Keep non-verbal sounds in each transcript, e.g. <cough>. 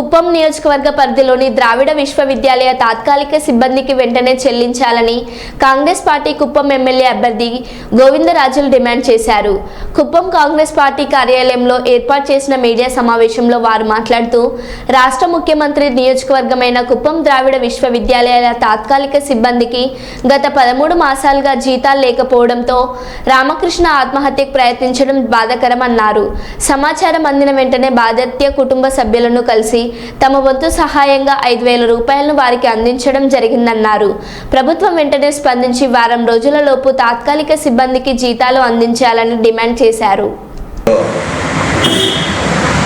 కుప్పం నియోజకవర్గ పరిధిలోని ద్రావిడ విశ్వవిద్యాలయ తాత్కాలిక సిబ్బందికి వెంటనే చెల్లించాలని కాంగ్రెస్ పార్టీ కుప్పం ఎమ్మెల్యే అభ్యర్థి గోవిందరాజులు డిమాండ్ చేశారు. కుప్పం కాంగ్రెస్ పార్టీ కార్యాలయంలో ఏర్పాటు చేసిన మీడియా సమావేశంలో వారు మాట్లాడుతూ రాష్ట్ర ముఖ్యమంత్రి నియోజకవర్గమైన కుప్పం ద్రావిడ విశ్వవిద్యాలయాల తాత్కాలిక సిబ్బందికి గత పదమూడు మాసాలుగా జీతాలు లేకపోవడంతో రామకృష్ణ ఆత్మహత్యకు ప్రయత్నించడం బాధాకరమన్నారు. సమాచారం అందిన వెంటనే బాధిత్య కుటుంబ సభ్యులను కలిసి తమ వంతు సహాయంగా ఐదు వేల రూపాయలను వారికి అందించడం జరిగిందన్నారు. ప్రభుత్వం వెంటనే స్పందించి వారం రోజులలోపు తాత్కాలిక సిబ్బందికి జీతాలు అందించాలని డిమాండ్ చేశారు.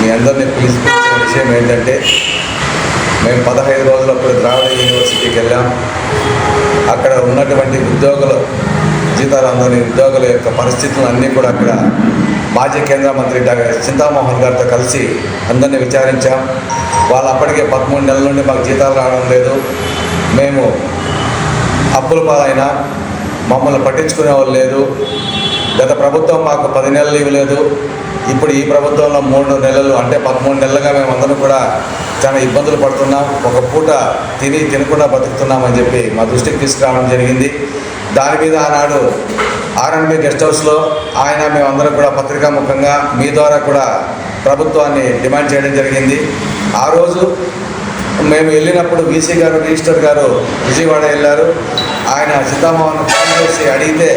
మీ అందరినీ పిలిపించిన విషయం ఏంటంటే మేము పదహైదు రోజులప్పుడు ద్రావిడ యూనివర్సిటీకి వెళ్ళాం. అక్కడ ఉన్నటువంటి ఉద్యోగులు సీతారాంలోని ఉద్యోగుల యొక్క పరిస్థితులు అన్నీ కూడా అక్కడ మాజీ కేంద్ర మంత్రి డాక్టర్ చింతామోహన్ గారితో కలిసి అందరినీ విచారించాం. వాళ్ళు అప్పటికే పదమూడు నెలల నుండి మాకు జీతాలు రావడం లేదు. మేము అప్పుల పాలైనా మమ్మల్ని పట్టించుకునే వాళ్ళు లేదు. గత ప్రభుత్వం మాకు పది నెలలు ఇవ్వలేదు ఇప్పుడు ఈ ప్రభుత్వంలో మూడు నెలలు అంటే పదమూడు నెలలుగా మేమందరం కూడా చాలా ఇబ్బందులు పడుతున్నాం. ఒక పూట తిని తినకుండా బతుకుతున్నామని చెప్పి మా దృష్టికి తీసుకురావడం జరిగింది. దాని మీద ఆనాడు ఆర్ఎన్బి గెస్ట్ హౌస్లో ఆయన మేమందరం కూడా పత్రికాముఖంగా మీ ద్వారా కూడా ప్రభుత్వాన్ని డిమాండ్ చేయడం జరిగింది. ఆ రోజు మేము వెళ్ళినప్పుడు వీసీ గారు రిజిస్టర్ గారు విజయవాడ వెళ్ళారు. ఆయన సీతామోహన్ ఫోన్ చేసి అడిగితే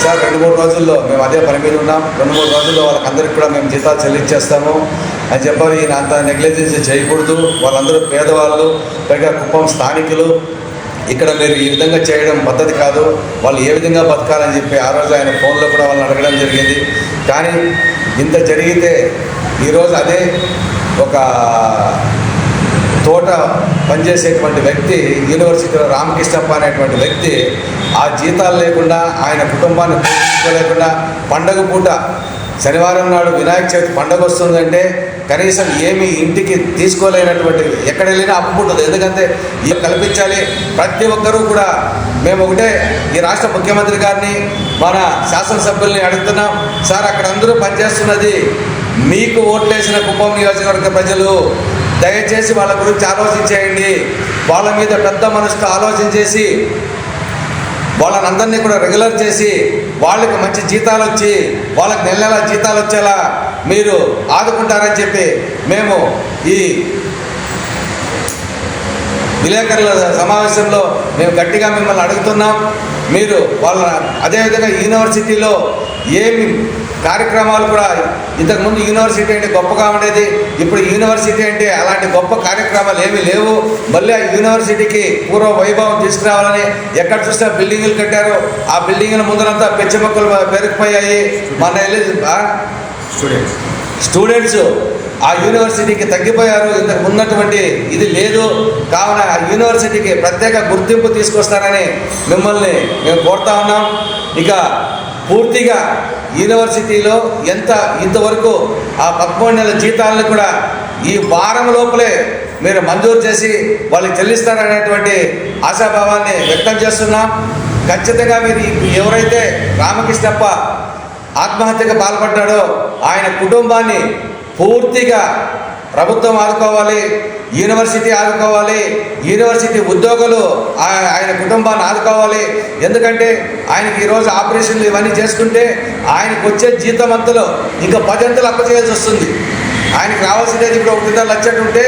సార్ రెండు మూడు రోజుల్లో మేము అదే పని మీద ఉన్నాం. రెండు మూడు రోజుల్లో వాళ్ళకందరికీ కూడా మేము జీతాలు చెల్లించేస్తాము. అని చెప్పారు. ఈయన అంత నెగ్లెజెన్స్ చేయకూడదు. వాళ్ళందరూ పేదవాళ్ళు పైగా కుప్పం స్థానికులు. ఇక్కడ మీరు ఈ విధంగా చేయడం పద్ధతి కాదు. వాళ్ళు ఏ విధంగా బతకాలని చెప్పి ఆ రోజు ఆయన ఫోన్లో కూడా వాళ్ళని అడగడం జరిగింది. కానీ ఇంత జరిగితే ఈరోజు అదే ఒక తోట పనిచేసేటువంటి వ్యక్తి యూనివర్సిటీలో రామకృష్ణప్ప అనేటువంటి వ్యక్తి ఆ జీతాలు లేకుండా ఆయన కుటుంబాన్ని పోషించుకోలేకుండా పండగ పూట శనివారం నాడు వినాయక చవితి పండగ వస్తుందంటే కనీసం ఏమి ఇంటికి తీసుకోలేనటువంటి ఎక్కడ వెళ్ళినా అప్పు పుట్టదు. ఎందుకంటే ఇవి కల్పించాలి? ప్రతి ఒక్కరూ కూడా మేము ఒకటే ఈ రాష్ట్ర ముఖ్యమంత్రి గారిని మన శాసనసభ్యుల్ని అడుగుతున్నాం. సార్ అక్కడ అందరూ పనిచేస్తున్నది మీకు ఓట్లేసిన కుప్పం నియోజకవర్గ ప్రజలు దయచేసి వాళ్ళ గురించి ఆలోచించేయండి. వాళ్ళ మీద పెద్ద మనసుతో ఆలోచన చేసి వాళ్ళని అందరినీ కూడా రెగ్యులర్ చేసి వాళ్ళకి మంచి జీతాలు వచ్చి వాళ్ళకి నెల నెల జీతాలు వచ్చేలా మీరు ఆదుకుంటారని చెప్పి మేము ఈ విలేకరుల సమావేశంలో మేము గట్టిగా మిమ్మల్ని అడుగుతున్నాం. మీరు వాళ్ళ అదేవిధంగా యూనివర్సిటీలో ఏమి కార్యక్రమాలు కూడా ఇంతకుముందు యూనివర్సిటీ అంటే గొప్పగా ఉండేది ఇప్పుడు యూనివర్సిటీ అంటే అలాంటి గొప్ప కార్యక్రమాలు ఏమీ లేవు. మళ్ళీ ఆ యూనివర్సిటీకి పూర్వ వైభవం తీసుకురావాలని ఎక్కడ చూసినా బిల్డింగులు కట్టారు. ఆ బిల్డింగుల ముందరంతా పెచ్చ మొక్కలు పెరిగిపోయాయి. మన ఆ? స్టూడెంట్స్. ఆ యూనివర్సిటీకి తగ్గిపోయారు. ఇంతకు ఉన్నటువంటి ఇది లేదు. కావున ఆ యూనివర్సిటీకి ప్రత్యేక గుర్తింపు తీసుకొస్తారని మిమ్మల్ని మేము కోరుతా ఉన్నాం. ఇక పూర్తిగా యూనివర్సిటీలో ఎంత ఇంతవరకు ఆ పదమూడు నెలల జీతాలను కూడా ఈ వారం లోపలే మీరు మంజూరు చేసి వాళ్ళకి చెల్లిస్తారనేటువంటి ఆశాభావాన్ని వ్యక్తం చేస్తున్నాం. ఖచ్చితంగా మీరు ఎవరైతే రామకృష్ణప్ప ఆత్మహత్యకు పాల్పడ్డాడో ఆయన కుటుంబాన్ని పూర్తిగా ప్రభుత్వం ఆదుకోవాలి యూనివర్సిటీ ఆదుకోవాలి యూనివర్సిటీ ఉద్యోగులు ఆయన కుటుంబాన్ని ఆదుకోవాలి. ఎందుకంటే ఆయనకి ఈరోజు ఆపరేషన్లు ఇవన్నీ చేసుకుంటే ఆయనకు వచ్చే జీతమంతలో ఇంకా పదింతలు అప్పచేయాల్సి వస్తుంది. ఆయనకి రావాల్సినది ఇప్పుడు ఒకటిన్నర లక్షలు ఉంటే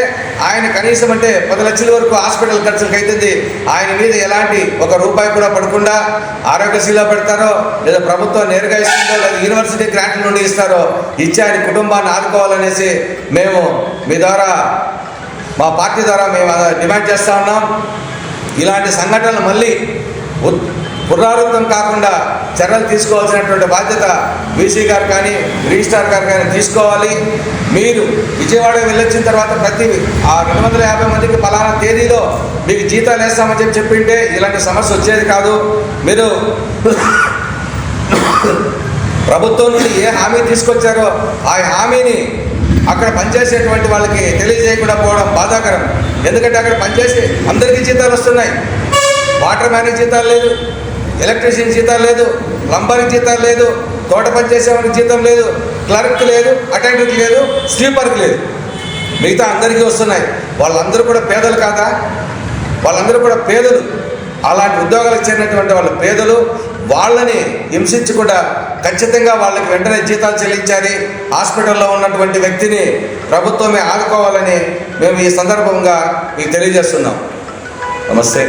ఆయన కనీసం అంటే పది లక్షల వరకు హాస్పిటల్ ఖర్చులకు అవుతుంది ఆయన మీద ఎలాంటి ఒక రూపాయి కూడా పడకుండా ఆరోగ్యశీలో పెడతారో లేదా ప్రభుత్వం నేరుగా ఇస్తుందో లేదా యూనివర్సిటీ గ్రాంట్ నుండి ఇస్తారో ఇచ్చి ఆయన కుటుంబాన్ని ఆదుకోవాలనేసి మేము మీ ద్వారా మా పార్టీ ద్వారా మేము డిమాండ్ చేస్తూ ఉన్నాం. ఇలాంటి సంఘటనలు మళ్ళీ పునరావృతం కాకుండా చర్యలు తీసుకోవాల్సినటువంటి బాధ్యత బీసీ గారు కానీ రిజిస్ట్రార్ గారు కానీ తీసుకోవాలి. మీరు విజయవాడ వెళ్ళొచ్చిన తర్వాత ప్రతి ఆ రెండు వందల యాభై మందికి ఫలానా తేదీలో మీకు జీతాలు వేస్తామని చెప్పి చెప్పింటే ఇలాంటి సమస్య వచ్చేది కాదు. మీరు <coughs> ప్రభుత్వం నుండి ఏ హామీ తీసుకొచ్చారో ఆ హామీని అక్కడ పనిచేసేటువంటి వాళ్ళకి తెలియజేయకుండా పోవడం బాధాకరం. ఎందుకంటే అక్కడ పనిచేసే అందరికీ జీతాలు వస్తున్నాయి. వాటర్ మ్యాన్కి జీతాలు లేదు ఎలక్ట్రీషియన్ జీతాలు లేదు ప్లంబర్కి జీతాలు లేదు తోట పని చేసేవారికి జీతం లేదు క్లర్క్ లేదు అటెండర్కి లేదు స్లీపర్కి లేదు. మిగతా అందరికీ వస్తున్నాయి. వాళ్ళందరూ కూడా పేదలు కాదా? వాళ్ళందరూ కూడా పేదలు. అలాంటి ఉద్యోగాలకు చేరినటువంటి వాళ్ళు పేదలు. వాళ్ళని హింసించకుండా ఖచ్చితంగా వాళ్ళకి వెంటనే జీతాలు చెల్లించాలి. హాస్పిటల్లో ఉన్నటువంటి వ్యక్తిని ప్రభుత్వమే ఆదుకోవాలని మేము ఈ సందర్భంగా మీకు తెలియజేస్తున్నాం. నమస్తే.